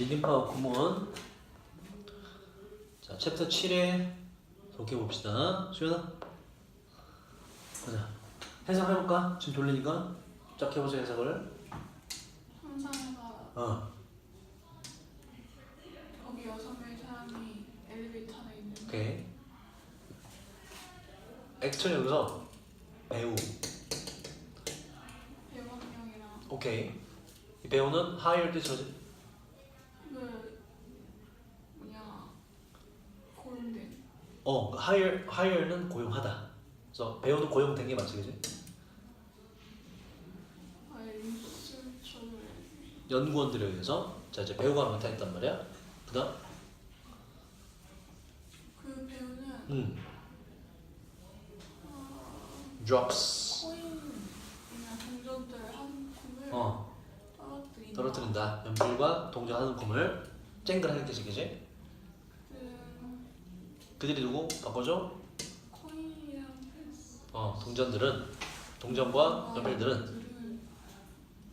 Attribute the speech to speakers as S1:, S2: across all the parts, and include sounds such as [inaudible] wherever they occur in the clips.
S1: 리딩파워 구문. 자 챕터 7에 독해 봅시다. 수연아? 가자. 해석해볼까? 지금 졸리니까? 쫙 해보세요 해석을.
S2: 상상해봐
S1: 어.
S2: 거기 여섯 명의 사람이 엘리베이터 안에 있는
S1: 오케이. 액션 여기서 배우.
S2: 배우 한 명이랑
S1: 오케이. 이 배우는 뜻이 뭐지? 어 hire, hire는 고용하다. 그래서 배우는 고용된 게 맞지 그지? 연구원들에 의해서 자 이제 배우가 나타났단 말이야. 그 다음?
S2: 그 배우는
S1: 음.
S2: 어,
S1: drops.
S2: 코인이나 동전들 한 줌을
S1: 어.
S2: 떨어뜨린다.
S1: 떨어뜨린다. 연필과 동전하는 꿈을 뜻이 그지?
S2: 그
S1: 그들이 누구? 바꿔줘?
S2: 코인이랑 패스.
S1: 어 동전들은? 동전과 연필들은?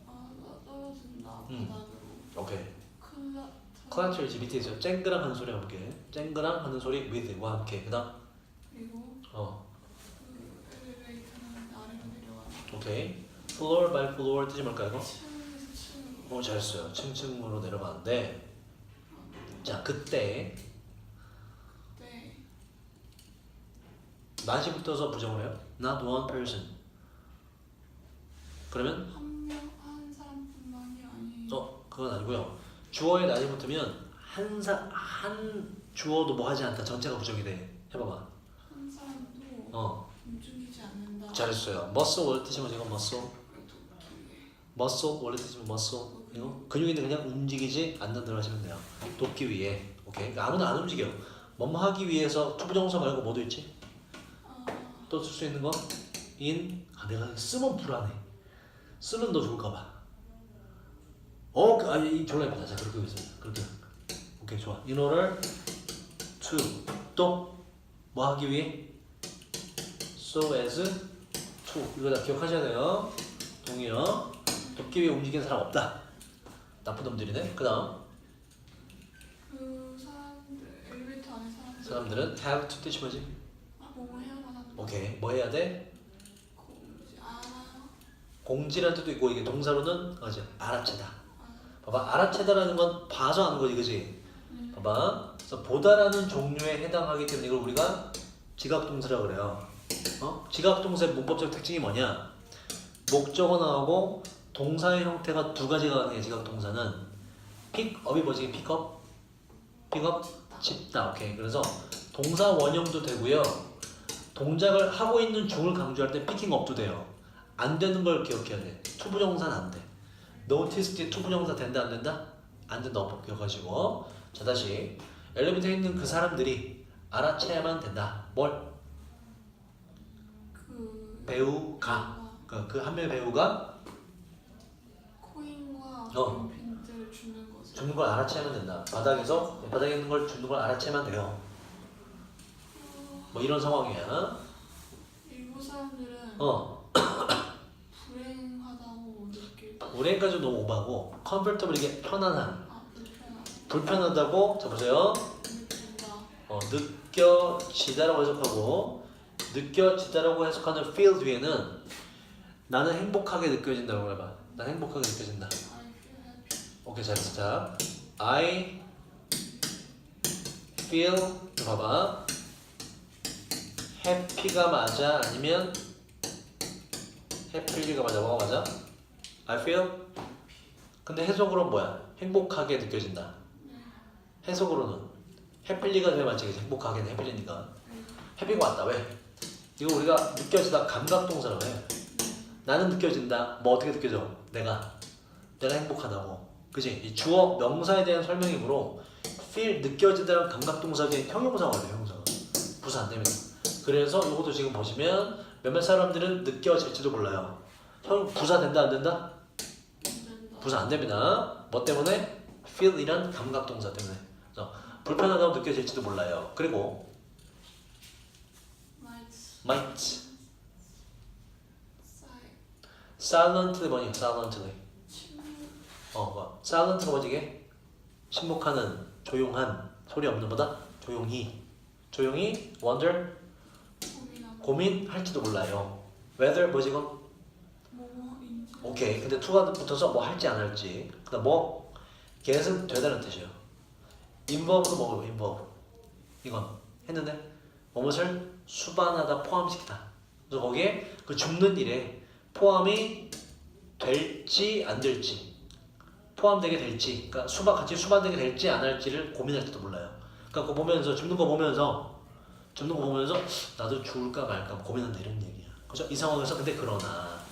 S2: 아 나- 떨어진다.
S1: 음.
S2: 바닥으로.
S1: 오케이.
S2: 클라
S1: 클라치를 이제 밑에 있어요 쨍그랑 하는 소리 해볼게 쨍그랑 하는 소리 with와 함께. 그 다음?
S2: 그리고
S1: 어.
S2: 그 엘리베이터는 아래로 내려가는
S1: 오케이. floor by floor 뜻이 뭘까요 이거?
S2: 층에서 층으로
S1: 어 잘했어요. 층층으로 내려가는데. 자 그때
S2: 네
S1: 낮이 붙어서 부정을 해요? Not one person. 그러면?
S2: 한명한 사람뿐만이 아니
S1: 어 그건 아니고요. 주어에 낮이 붙으면 한사한 주어도 뭐 하지 않다. 전체가 부정이 돼. 해봐봐.
S2: 한 사람도
S1: 어.
S2: 움직이지 않는다.
S1: 잘했어요. Muscle 원래 뜻이 뭐지 이거 muscle. Muscle 원래 뜻이 뭐 muscle. 이거 근육인데 그냥 움직이지 않는다고 하시면 돼요. 돕기 위해. 오케이? 그러니까 아무나 안 움직여. 뭐뭐 하기 위해서 투부정사 말고 뭐도 있지?
S2: 아,
S1: 또 쓸 수 있는 거 in 아 내가 쓰면 불안해 쓰면 더 좋을까봐 어, 그, 아니, 이 졸라 예쁘다. 자, 그렇게 하겠습니다. 그렇게. 오케이, 좋아. in order to, 또, 뭐 하기 위해? so as to. 이거 다 기억하셔야 돼요. 동의어. 돕기 위해 움직이는 사람 없다. 나쁜 놈들이네. 그 다음,
S2: 그 사람들 엘리베이터 안에 사람들
S1: 사람들은 have to 뜻이 뭐지? 오케이. 뭐 해야 돼?
S2: 공지 알아.
S1: 공지라는 뜻도 있고, 이게 동사로는, 맞아. 알아채다.
S2: 아,
S1: 봐봐 알아채다라는 건 봐서 하는 거지 그지
S2: 네.
S1: 봐봐 그래서 보다라는 종류에 해당하기 때문에 이걸 우리가 지각동사라고 그래요 어? 지각동사의 문법적 특징이 뭐냐 목적어 나오고 동사의 형태가 두 가지가 가능해 지각동사는 픽업이 뭐지 픽업? 픽업? 집다 오케이 그래서 동사 원형도 되고요 동작을 하고 있는 중을 강조할 때 피킹업도 돼요. 안 되는 걸 기억해야 돼. 투부정사는 안 돼. Notice 뒤에 투부정사 된다 안 된다? 안 된다. 법 기억하시고. 자 다시. 엘리베이터에 있는 그 사람들이 알아채야만 된다. 뭘?
S2: 그
S1: 배우가. 그 한 명의 배우가
S2: 코인과
S1: 어.
S2: 연필들 주는 것을
S1: 주는 걸 알아채야만 된다. 바닥에서 바닥에 있는 걸 주는 걸 알아채면 돼요 뭐 이런 상황이야
S2: 일부 사람들은
S1: 어
S2: 불행하다고 느낄 때
S1: 우리까지 너무 오바고 컨버터블 이게 편안한
S2: 아, 불편하다.
S1: 불편하다고 자 보세요
S2: 느낀다.
S1: 어, 느껴지다라고 해석하고 느껴지다라고 해석하는 feel 뒤에는 나는 행복하게 느껴진다고 해봐. 난 행복하게 느껴진다.
S2: I feel happy.
S1: 오케이 잘했어. 자, I feel 봐봐. Happy가 맞아 아니면 happy가 맞아 뭐가 맞아? I feel 근데 해석으로는 뭐야? 행복하게 느껴진다. 해석으로는 해필리가 돼야 맞지 그치? 행복하게는 해필리니까 해피가 왔다 왜? 이거 우리가 느껴지다 감각 동사라고 해 나는 느껴진다 뭐 어떻게 느껴져? 내가 내가 행복하다고 그지? 이 주어 명사에 대한 설명이므로 feel 느껴지다는 감각 동사의 형용사가 돼요 형용사가 부사 안 됩니다 그래서 이것도 지금 보시면 몇몇 사람들은 느껴질지도 몰라요 형 부사 된다 안 된다? 부사 안 됩니다. 뭐 때문에? feel이란 감각 동사 때문에. 그래서 불편하다고 느껴질지도 몰라요. 그리고
S2: Might
S1: silently 뭐니? silently. 어, 뭐 silent가 뭐지 이게? 침묵하는 조용한 소리 없는 보다 조용히 조용히 wonder 고민할지도 몰라요. whether 뭐 지금 오케이 근데 to가 붙어서 뭐 할지 안 할지 그다음 뭐 get은 되다는 뜻이에요. involve도 뭐고 involve 이건 했는데 뭐뭇을 수반하다 포함시키다. 그래서 거기에 그 죽는 일에 포함이 될지 안 될지 포함되게 될지 그러니까 수반 같이 수반되게 될지 안 할지를 고민할 때도 몰라요. 그러니까 그거 보면서 죽는 거 보면서 죽는 거 보면서 나도 죽을까 말까 고민한다 이런 얘기야. 그죠? 이 상황에서 근데 그러나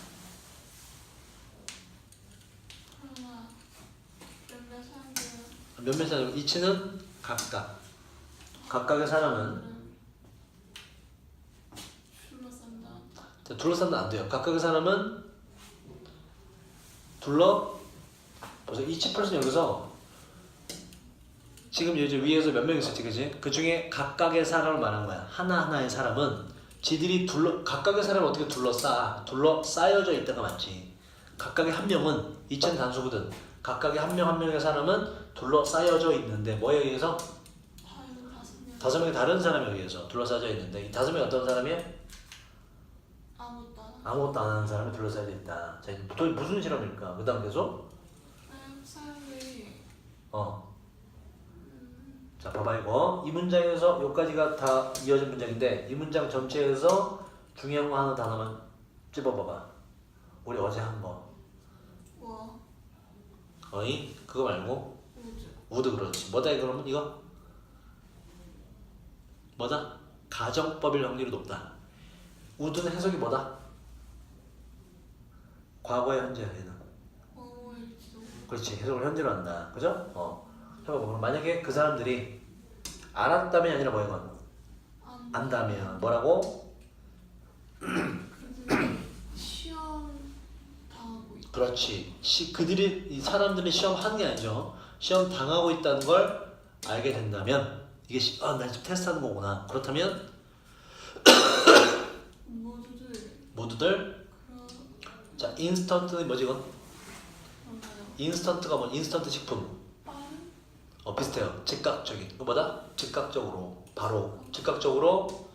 S2: 몇몇 사람들은
S1: 몇몇 사람 이치는 각각 각각의 사람은
S2: 둘러싼다
S1: 자, 둘러싸면 안 돼요. 각각의 사람은 둘러 보세요. 이치 펄슨 여기서 지금 이제 위에서 몇 명 있었지, 그지? 그 중에 각각의 사람을 말한 거야. 하나 하나의 사람은 지들이 둘러 각각의 사람을 어떻게 둘러싸? 둘러싸여져 있다가 맞지. 각각의 한 명은 이치는 단수거든. 각각의 한 명 한 명의 사람은 둘러싸여져 있는데 뭐에 의해서
S2: 다섯 명
S1: 명의 다른 사람에 의해서 둘러싸여 있는데 이 다섯 명이 어떤 사람이야?
S2: 아무것도 안 하고
S1: 아무것도 안 하는 사람이 둘러싸여 있다. 자, 이제 무슨 실험일까? 그 다음 계속.
S2: 그냥 사람들이
S1: 어.
S2: 음,
S1: 자, 봐봐, 이거. 이 문장에서 여기까지가 다 이어진 문장인데, 이 문장 전체에서 중요한 거 하나 단어만 찝어봐봐. 우리 어제 한 거.
S2: 뭐
S1: 어이? 그거 말고.
S2: 우주
S1: 우드 그렇지. 뭐다, 그러면 이거? 뭐다? 가정법일 확률이 높다. 우드는 해석이 뭐다? 과거의 현재에는.
S2: 뭐뭐일지도
S1: 그렇지 해석을 현재로 한다 그죠? 어 그럼 만약에 그 사람들이 알았다면 아니라 뭐야 이건?
S2: 안
S1: 안다면. 뭐라고?
S2: 시험 당하고 있다.
S1: 그렇지. 시, 그들이 이 사람들이 시험 하는 게 아니죠. 시험 당하고 있다는 걸 알게 된다면 이게 시, 아, 나 지금 테스트하는 거구나. 그렇다면
S2: 모두들
S1: 모두들?
S2: 그런
S1: 자 인스턴트는 뭐지 이건? 인스턴트가 뭐 인스턴트 식품 어 비슷해요 즉각적인 그 뭐다? 즉각적으로 바로 즉각적으로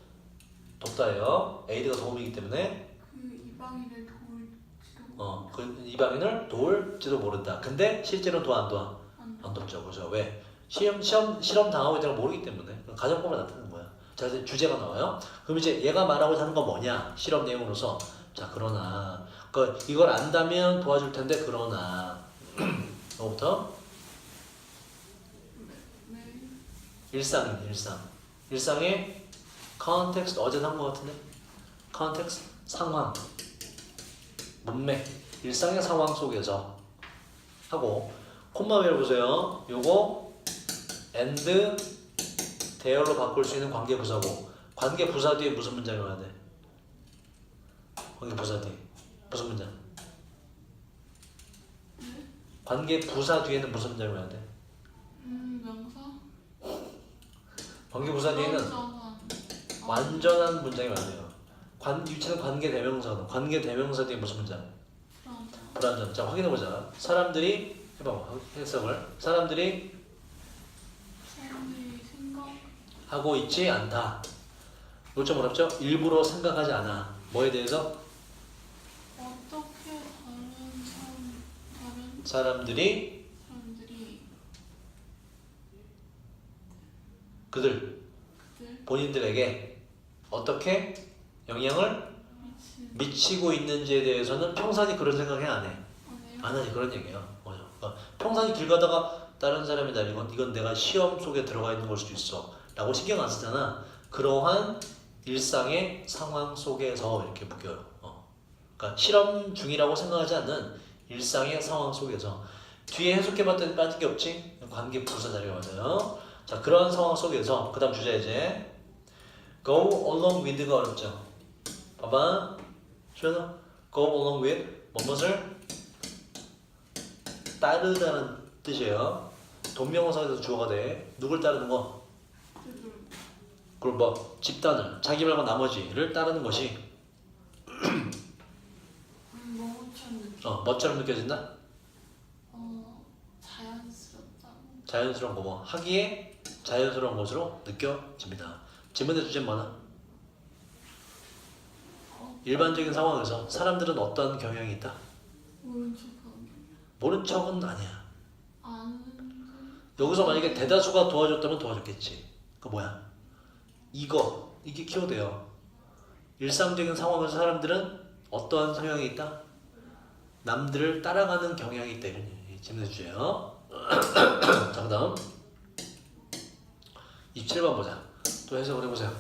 S1: 돕다예요 에이드가 도움이기 때문에
S2: 그 이방인을 도울지도
S1: 어, 그 이방인을 도울지도 모른다. 근데 실제로 도안 도와 안안 돕죠, 그죠? 왜? 시험 시험 실험 당하고 있다는 걸 모르기 때문에 가정법에 나타나는 거야. 자, 이제 주제가 나와요. 그럼 이제 얘가 말하고자 하는 건 뭐냐? 실험 내용으로서 자, 그러나 그 이걸 안다면 도와줄 텐데 그러나 [clears throat] 뭐부터
S2: 네.
S1: 일상인 일상. 일상의 컨텍스트 어제 한거 같은데? 컨텍스트 상황. 문맥. 일상의 상황 속에서. 하고 콤마벨 보세요. 요거 and 대열로 바꿀 수 있는 관계 부사고. 관계 부사 뒤에 무슨 문장이 와야 돼? 관계 부사 뒤에. 무슨 문장? 관계 부사 뒤에는 무슨 문장이 와야 돼?
S2: 음 명사
S1: 관계 부사 뒤에는
S2: 완전한
S1: 문장이 많아요. 관 위치는 관계 대명사거든. 관계 대명사 뒤에 무슨 문장? 불완전. 자 확인해 보자. 사람들이 해봐 해석을. 사람들이
S2: 사람들이 생각
S1: 하고 있지 않다. 요점 어렵죠? 일부러 생각하지 않아. 뭐에 대해서?
S2: 어떻게 다른 사람 다른
S1: 사람들이 그들 본인들에게 어떻게 영향을 미치고 있는지에 대해서는 평상시 그런 생각해 안 해.
S2: 아니요
S1: 안 하지 그런 얘기예요. 뭐죠? 그러니까 평상시 길 가다가 다른 사람이 다니건 이건 내가 시험 속에 들어가 있는 걸 수도 있어. 라고 신경 안 쓰잖아. 그러한 일상의 상황 속에서 이렇게 묶여요. 어. 그러니까 실험 중이라고 생각하지 않는 일상의 상황 속에서 뒤에 해석해봤더니 빠진 게 없지? 관계 부사 자리가 맞아요. 자 그런 상황 속에서 그 다음 주제 이제 go along with가 어렵죠. 봐봐. 주연아 go along with 뭐뭇을 따르다는 뜻이에요. 동명사에서 주어가 돼. 누굴 따르는 거? 그럼 뭐 집단을 자기 말고 나머지를 따르는 것이
S2: 음
S1: 어, 뭐처럼 느껴진다?
S2: 어 자연스럽다고
S1: 자연스러운 거 뭐 하기에 자연스러운 것으로 느껴집니다. 질문의 주제는 뭐나? 일반적인 상황에서 사람들은 어떤 경향이 있다?
S2: 모른 척하는
S1: 모른 척은 아니야.
S2: 아는
S1: 여기서 만약에 대다수가 도와줬다면 도와줬겠지. 그 뭐야? 이거 이게 키워드예요. 일상적인 상황에서 사람들은 어떠한 성향이 있다? 남들을 따라가는 경향이 있다 이런. 질문해 주세요. [clears throat] 자 그다음 27번 보자. 또 해석을 해보세요.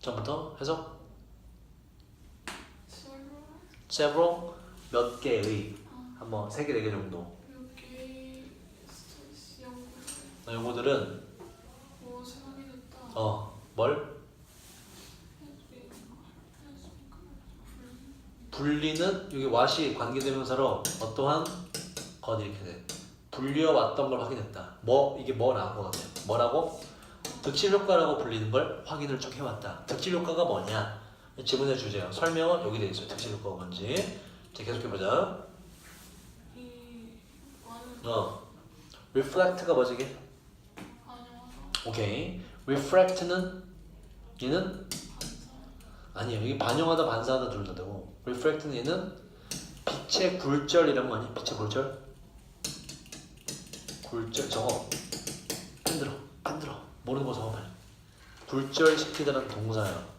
S1: 전부터 해석. several 몇 개의 한번 세 개 네 개 정도.
S2: 연구를
S1: 어,
S2: 됐다
S1: 어뭘 분리는 여기 what이 관계대명사로 어떠한 것 이렇게 돼. 분리어 왔던 걸 확인했다. 뭐 이게 뭐라고 하거든요. 뭐라고? 득실 효과라고 불리는 걸 확인을 쭉 해왔다. 득실 효과가 뭐냐? 지문의 주제요. 설명은 여기 돼 있어요. 득실 효과가 뭔지. 자 계속해 보자. 어 reflect가 뭐지 이게? 오케이. refract는 얘는 아니에요. 이게 반영하다 반사하다 둘 다 되고 refract는 얘는 빛의 굴절이란 거 아니야? 빛의 굴절? 굴절 저거 흔들어 흔들어 모르는 거 저거 빨리 굴절시키다라는 동사예요.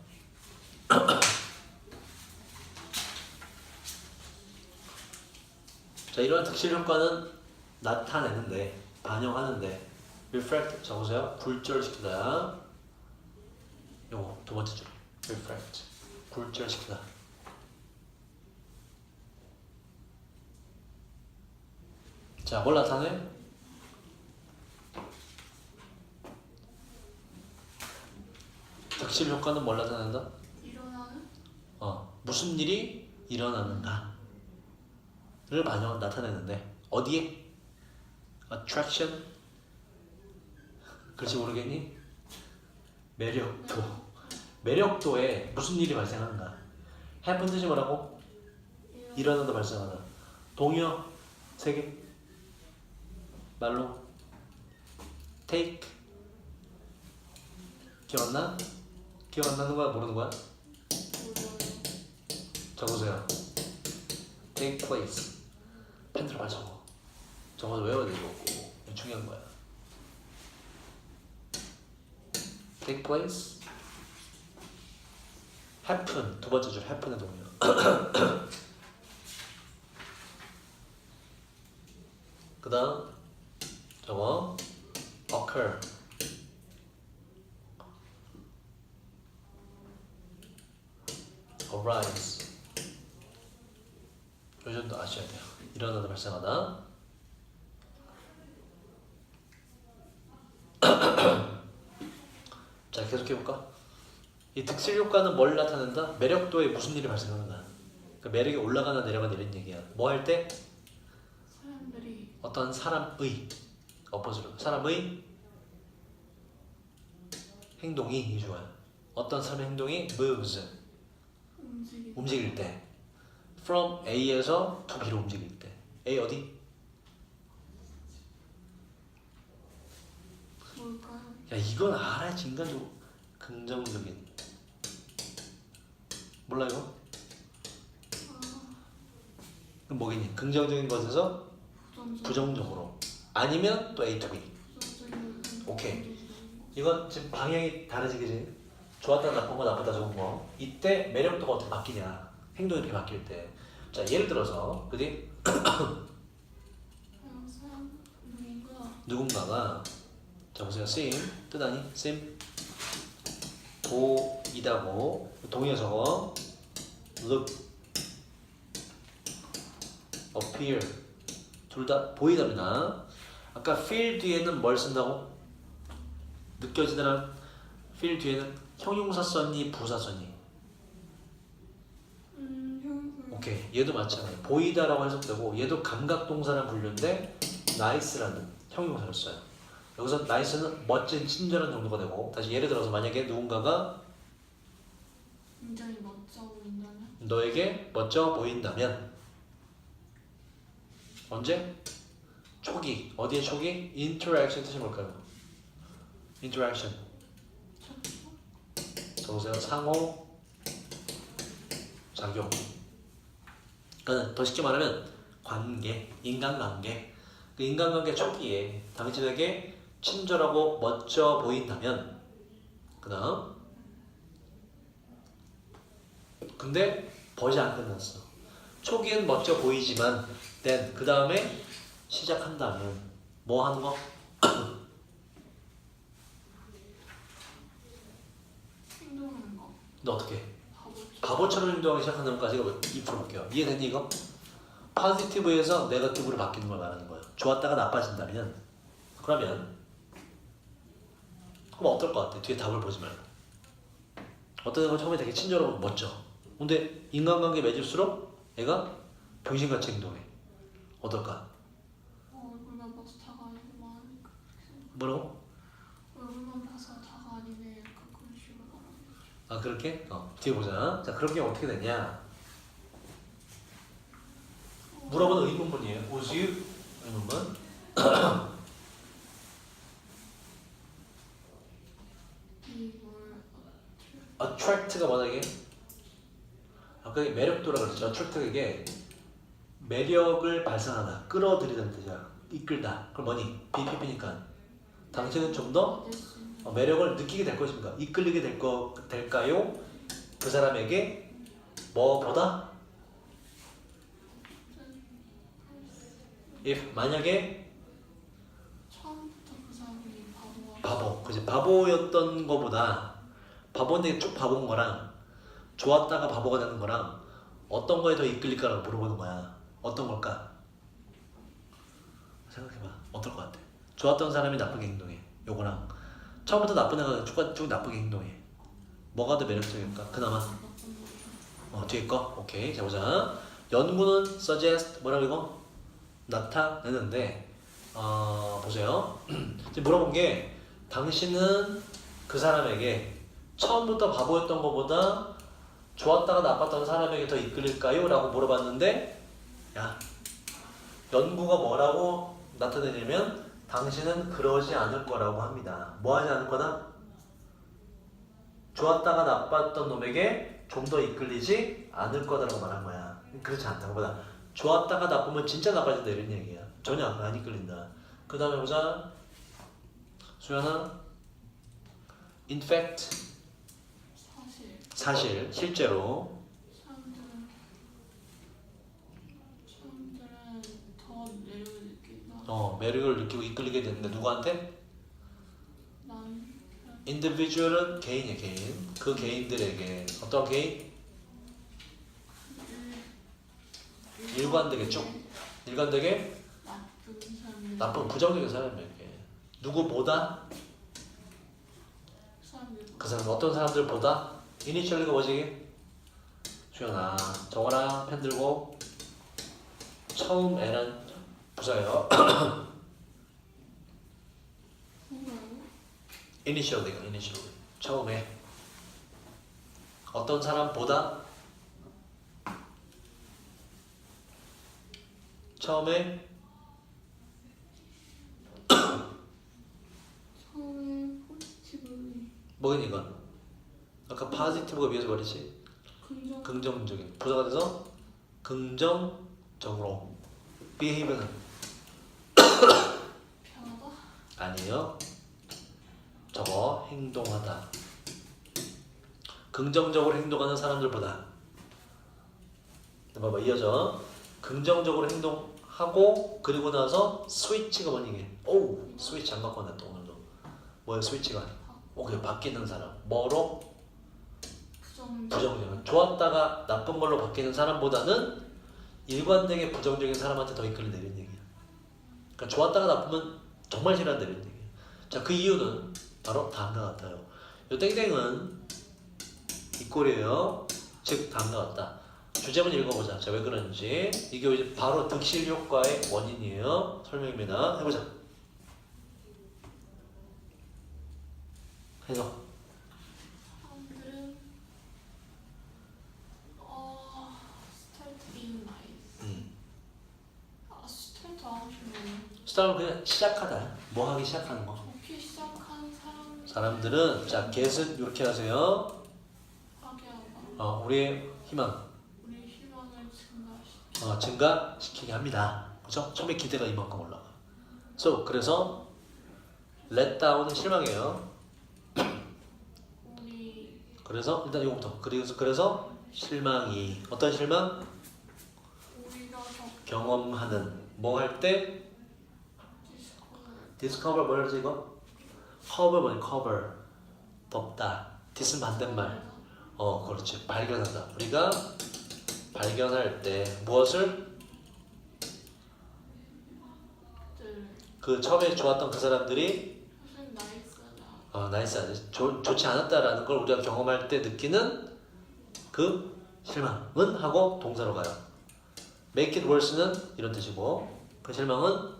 S1: 자 이러한 득실 효과는 나타내는데 반영하는데 refract 적으세요. 굴절시키다. 요거 두 번째 줄 refract 굴절시키다. 자, 뭘 나타내? 득실 효과는 뭘 나타낸다?
S2: 일어나는
S1: 어, 무슨 일이 일어나는가를 반영 나타내는데 어디에? attraction 글씨 모르겠니? 매력도 매력도에 무슨 일이 발생하는가? happen 뜻이 뭐라고? 일어나다 발생하다 동요 세개 말로 take 기억 안 나? 기억 안 나는 거야 모르는 거야? 적으세요. Take place. 펜트로 발 적어. 적어서 외워야 되고 이거 중요한 거야. Take place. Happen 두 번째 줄 happen의 동료. [clears throat] 그다음 저거 occur. arise. 요 정도 아셔야 돼요. 일어나다 발생하다. [clears throat] 자, 계속 해 볼까? 이 득실 효과는 뭘 나타낸다? 매력도에 무슨 일이 발생하는가? 그 매력이 올라가나 내려가나 이런 얘기야. 뭐 할 때?
S2: 사람들이
S1: 어떤 사람의 엎어지로 사람의 행동이 이 좋아요. 어떤 사람의 행동이 moves
S2: 움직이
S1: 움직일 때 from A에서 to B로 움직일 때 A 어디?
S2: 뭘까요?
S1: 야 이건 알아야지 인간적으로 긍정적인 몰라 이거?
S2: 아
S1: 그럼 뭐겠니? 긍정적인 것에서
S2: 부정적
S1: 부정적으로 아니면 또 A to B
S2: 부정적인
S1: 오케이. 이건 지금 방향이 다르지 그지? 좋았다 나쁜 거 나쁘다 좋은 거 이때 매력도가 어떻게 바뀌냐 행동이 이렇게 바뀔 때 자 예를 들어서 그지? 누군가가 자 보세요 뜻 아니? sim 보이다고 동의어 적어 look appear 둘 다 보이답니다 아까 feel 뒤에는 뭘 쓴다고? 느껴지다란 feel 뒤에는 형용사 썼니 부사 썼니?
S2: 음
S1: 오케이 얘도 마찬가지 보이다라고 해석되고 얘도 감각 동사라는 분류인데 nice라는 형용사를 써요 여기서 nice는 멋진 친절한 정도가 되고 다시 예를 들어서 만약에 누군가가
S2: 굉장히 멋져 보인다면
S1: 너에게 멋져 보인다면 언제? 초기 어디에 초기? interaction 뜻이 뭘까요? Interaction. 적으세요 상호 작용 그러니까 더 쉽게 말하면 관계 인간관계. 그 인간관계 초기에 당신에게 친절하고 멋져 보인다면 그 다음 근데 버지 안 끝났어. 초기엔 멋져 보이지만 그 다음에 시작한다면 뭐 하는 거? [clears throat]
S2: 행동하는 거.
S1: 너 어떻게?
S2: 바보.
S1: 바보처럼 행동하기 시작하는 것까지가 입으로 바뀌어 이해됐니 이거? 포지티브에서 네거티브로 바뀌는 걸 말하는 거예요 좋았다가 나빠진다면 그러면 그럼 어떨 것 같아? 뒤에 답을 보지 말고 어떤 애가 처음에 되게 친절하고 멋져 근데 인간관계 맺을수록 애가 병신같이 행동해 어떨까?
S2: 어, 얼굴만 봐서 다가. 그렇게 생각-
S1: 뭐라고?
S2: 얼굴만 봐서 다가 아니네. 약간 그런 식으로 말하는 거죠.
S1: 아 그렇게? 어 뒤에 보자 자 그렇게 어떻게 되냐 물어보는 의문문이에요 you? 의문문 [coughs] attract가 뭐냐 이게? 아까 이게 매력도라 그랬죠. attract가 이게 매력을 발산하다, 끌어들이다는 뜻이야. 이끌다. 그럼 뭐니? BPP니까 당신은 좀더
S2: 받을 수 있는
S1: 어, 매력을 느끼게 될 것입니까? 이끌리게 될 거 될까요? 그 사람에게 뭐보다? if 만약에
S2: 처음부터 그 사람이 바보가
S1: 바보, 그지 바보였던 거보다 바보인데 쭉 바본 거랑 좋았다가 바보가 되는 거랑 어떤 거에 더 이끌릴까라고 물어보는 거야. 어떤 걸까? 생각해봐. 어떨 것 같아? 좋았던 사람이 나쁘게 행동해. 요거랑 처음부터 나쁜 애가 쭉, 쭉 나쁘게 행동해. 뭐가 더 매력적일까? 그나마. 어, 뒤에 거? 오케이. 자, 보자. 연구는 suggest, 뭐라고 이거? 나타내는데, 어, 보세요. [clears throat] 지금 물어본 게, 당신은 그 사람에게 처음부터 바보였던 것보다 좋았다가 나빴던 사람에게 더 이끌릴까요? 라고 물어봤는데, 야, 연구가 뭐라고 나타내냐면, 당신은 그러지 않을 거라고 합니다. 뭐 하지 않을 거다? 좋았다가 나빴던 놈에게 좀 더 이끌리지 않을 거다라고 말한 거야. 그렇지 않다고 보다. 좋았다가 나쁘면 진짜 나빠진다 이런 얘기야. 전혀 안, 안 이끌린다. 그 다음에 보자. 수연아. In fact,
S2: 사실
S1: 사실, 실제로
S2: 사람들은 사람들은 더 매력을 느낀다.
S1: 어, 매력을 느끼고 이끌리게 되는데 누구한테?
S2: 난
S1: individual은 개인이야 개인. 그 개인들에게 어떤 개인? 일관되겠죠? 일관되게
S2: 나쁜
S1: 부정적인 사람에게 누구보다
S2: 사람들
S1: 그 사람 어떤 사람들보다 이니셜리가 뭐지? 주연아 정원아 펜 들고 처음 애는
S2: 뭐가요?
S1: 이니셜리가 이니셜리 처음에. 어떤 사람보다 처음에
S2: 처음에 포지티브
S1: 뭐긴 이건? 아까 파지티브가 위에서 말했지?
S2: 긍정.
S1: 긍정적인. 부사가 돼서 긍정적으로.
S2: 편하다.
S1: 아니에요. 저거 행동하다. 긍정적으로 행동하는 사람들보다. 봐봐 이어져. 긍정적으로 행동하고 그리고 나서 스위치가 뭐니 이게 오 스위치 안 왔네 또 오늘도. 뭐야 스위치가? 오케이 바뀌는 사람. 뭐로?
S2: 부정
S1: 부정적인 좋았다가 나쁜 걸로 바뀌는 사람보다는 일관되게 부정적인 사람한테 더 이끌린다 이런 얘기야. 그러니까 좋았다가 나쁘면 정말 싫어한다 이런 얘기야. 자그 이유는 바로 다음과 같아요. 요 땡땡은 이 꼴이에요. 즉 다음과 같다. 주제문 읽어보자. 자 왜 그런지 이게 이제 바로 득실 효과의 원인이에요. 설명입니다. 해보자. 해서
S2: 사람들은 어
S1: start 그냥 시작하다. 뭐 하기 시작하는 거.
S2: 좋게 시작한 사람
S1: 사람들은 자 get은 이렇게 하세요. 어, 우리의 희망
S2: 우리 희망을 증가시키.
S1: 어, 증가시키게 합니다. 그죠? 처음에 기대가 이만큼 올라가. So 그래서 let down은 실망이에요.
S2: 우리
S1: 그래서 일단 이거부터 그래서 그래서 실망이 어떤 실망?
S2: 우리가 적
S1: 경험하는 뭐 할 때 discover 뭐라 그러지 이거? cover 뭐니? cover 덮다. dis는 반대말. 어 그렇지. 발견한다. 우리가 발견할 때 무엇을? 들그 처음에 좋았던 그 사람들이. 어, 나이스. 좋, 좋지 않았다라는 걸 우리가 경험할 때 느끼는 그 실망은 하고 동사로 가요. Make it worse는 이런 뜻이고 그 실망은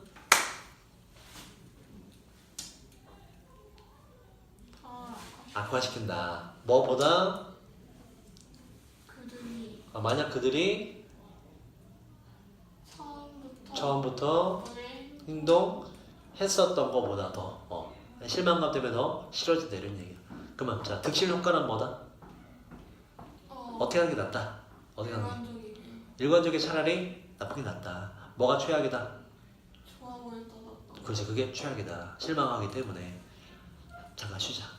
S2: 아
S1: 악화시킨다 뭐보다
S2: 그들이
S1: 어, 만약 그들이
S2: 처음부터
S1: 처음부터
S2: 너의
S1: 행동했었던 것보다 더 어, 실망감 때문에 더 싫어진다 이런 얘기야. 그러면 자 득실 효과는 뭐다?
S2: 어
S1: 어떻게 하는 게 낫다? 어떻게 하는 게?
S2: 일반적이게
S1: 일관적이 차라리 나쁘게 낫다. 뭐가 최악이다?
S2: 좋아 보였다.
S1: 그렇지 그게 최악이다. 실망하기 때문에 잠깐 쉬자.